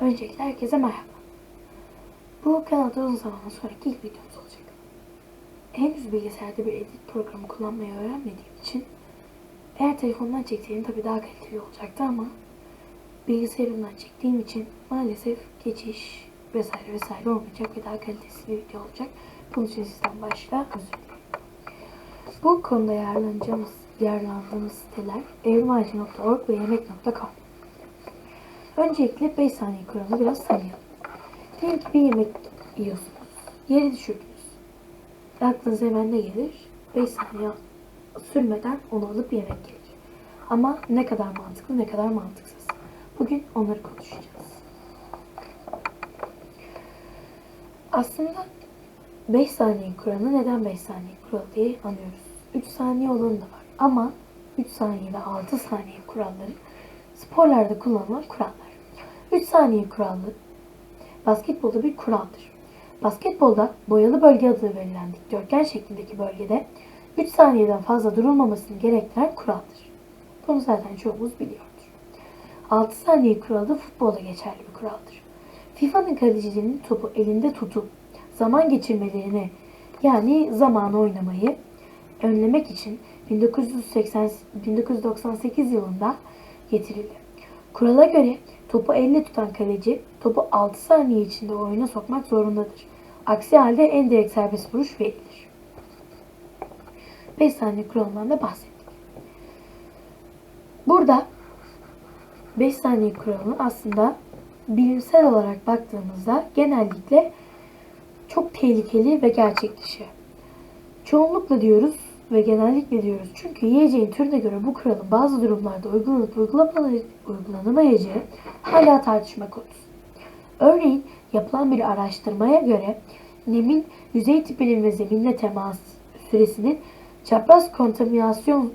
Öncelikle herkese merhaba. Bu kanalda uzun zamandan sonraki ilk videomuz olacak. Henüz bilgisayarda bir edit programı kullanmayı öğrenmediğim için eğer telefondan çekseydim tabii daha kaliteli olacaktı ama bilgisayarımdan çektiğim için maalesef geçiş vesaire vesaire olmayacak ve daha kalitesiz bir video olacak. Bunun için sizden başta özür dilerim. Bu konuda yararlanacağımız, yararlandığımız siteler evrimacı.org ve yemek.com. Öncelikle 5 saniye kuralını biraz tanıyalım. Diyelim bir yemek yiyorsunuz. Yere düşürdünüz. Aklınıza hemen ne gelir? 5 saniye sürmeden onu alıp yemek gelir. Ama ne kadar mantıklı ne kadar mantıksız. Bugün onları konuşacağız. Aslında 5 saniye kuralı neden 5 saniye kuralı diye anıyoruz. 3 saniye olanı da var. Ama 3 saniye ve 6 saniye kuralları sporlarda kullanılan kurallar. 3 saniye kuralı basketbolda bir kuraldır. Basketbolda boyalı bölge adı verilen dikdörtgen şeklindeki bölgede 3 saniyeden fazla durulmamasını gerektiren kuraldır. Bunu zaten çoğumuz biliyordur. 6 saniye kuralı da futbolda geçerli bir kuraldır. FIFA'nın kalecilerinin topu elinde tutup zaman geçirmelerini yani zamanı oynamayı önlemek için 1980, 1998 yılında getirildi. Kurala göre topu elle tutan kaleci topu 6 saniye içinde oyuna sokmak zorundadır. Aksi halde en direkt serbest vuruş verilir. 5 saniye kuralından da bahsettik. Burada 5 saniye kuralını aslında bilimsel olarak baktığımızda genellikle çok tehlikeli ve gerçek dışı. Çoğunlukla diyoruz ve genellikle diyoruz. Çünkü yiyeceğin türüne göre bu kuralın bazı durumlarda uygulanıp uygulanamayacağı hala tartışma konusu. Örneğin yapılan bir araştırmaya göre nemin yüzey tipinin ve zeminle temas süresinin çapraz kontaminasyon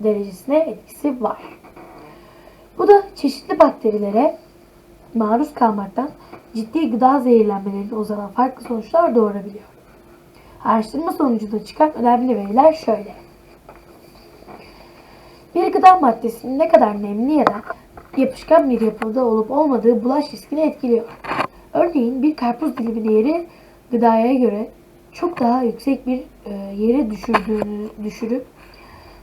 derecesine etkisi var. Bu da çeşitli bakterilere maruz kalmaktan ciddi gıda zehirlenmelerine uzanan farklı sonuçlar doğurabiliyor. Araştırma sonucunda çıkan önemli veriler şöyle. Bir gıda maddesinin ne kadar nemli ya da yapışkan bir yapıda olup olmadığı bulaş riskini etkiliyor. Örneğin bir karpuz dilimini yeri gıdaya göre çok daha yüksek bir e, yere düşürdüğünü düşürüp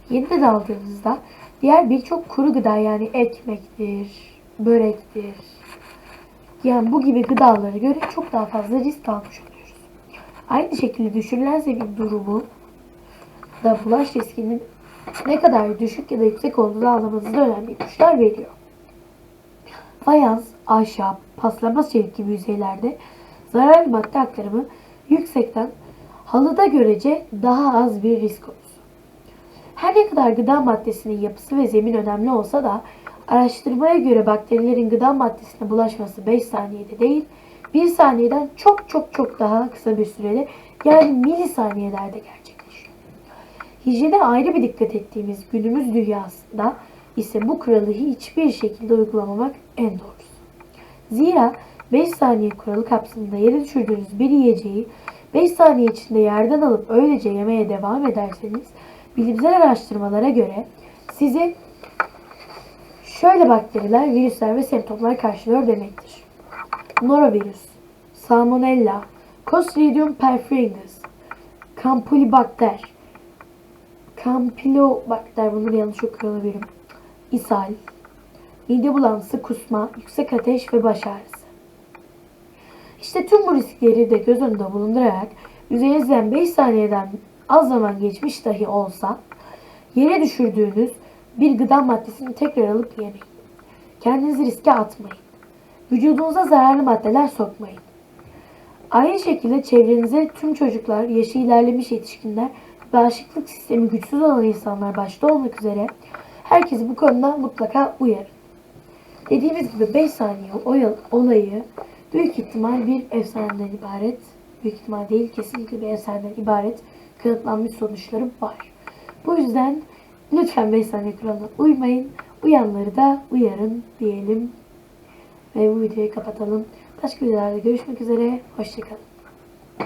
yeniden aldığınızda diğer birçok kuru gıda yani ekmektir, börektir, yani bu gibi gıdalara göre çok daha fazla risk almış oluyoruz. Aynı şekilde düşürülen zemin durumu da bulaş riskinin ne kadar düşük ya da yüksek olduğunu anlamanızda önemli ipuçlar veriyor. Fayans, ahşap, paslanmaz çelik gibi yüzeylerde zararlı madde aktarımı yüksekten halıda görece daha az bir risk konusu. Her ne kadar gıda maddesinin yapısı ve zemin önemli olsa da araştırmaya göre bakterilerin gıda maddesine bulaşması 5 saniyede değil, 1 saniyeden çok çok çok daha kısa bir sürede yani milisaniyelerde gerçekleşiyor. Hijyene ayrı bir dikkat ettiğimiz günümüz dünyasında ise bu kuralı hiçbir şekilde uygulamamak en doğrusu. Zira 5 saniye kuralı kapsamında yere düşürdüğünüz bir yiyeceği 5 saniye içinde yerden alıp öylece yemeye devam ederseniz bilimsel araştırmalara göre sizi şöyle bakteriler, virüsler ve semptomlar karşılıyor demektir. Norovirüs, Salmonella, Clostridium perfringens, Campylobacter, Campylobacter bunları yanlış okuyor olabilirim. ishal, mide bulantısı, kusma, yüksek ateş ve baş ağrısı. İşte tüm bu riskleri de göz önünde bulundurarak üzerinizden 5 saniyeden az zaman geçmiş dahi olsa yere düşürdüğünüz bir gıda maddesini tekrar alıp yemeyin. Kendinizi riske atmayın. Vücudunuza zararlı maddeler sokmayın. Aynı şekilde çevrenize tüm çocuklar, yaşı ilerlemiş yetişkinler, bağışıklık sistemi güçsüz olan insanlar başta olmak üzere herkesi bu konuda mutlaka uyarın. Dediğimiz gibi 5 saniye olayı büyük ihtimal bir efsaneden ibaret, büyük ihtimal değil kesinlikle bir efsaneden ibaret kanıtlanmış sonuçları var. Bu yüzden lütfen 5 saniye kuralına uymayın. Uyanları da uyarın diyelim. Ve bu videoyu kapatalım. Başka videolarda görüşmek üzere. Hoşçakalın.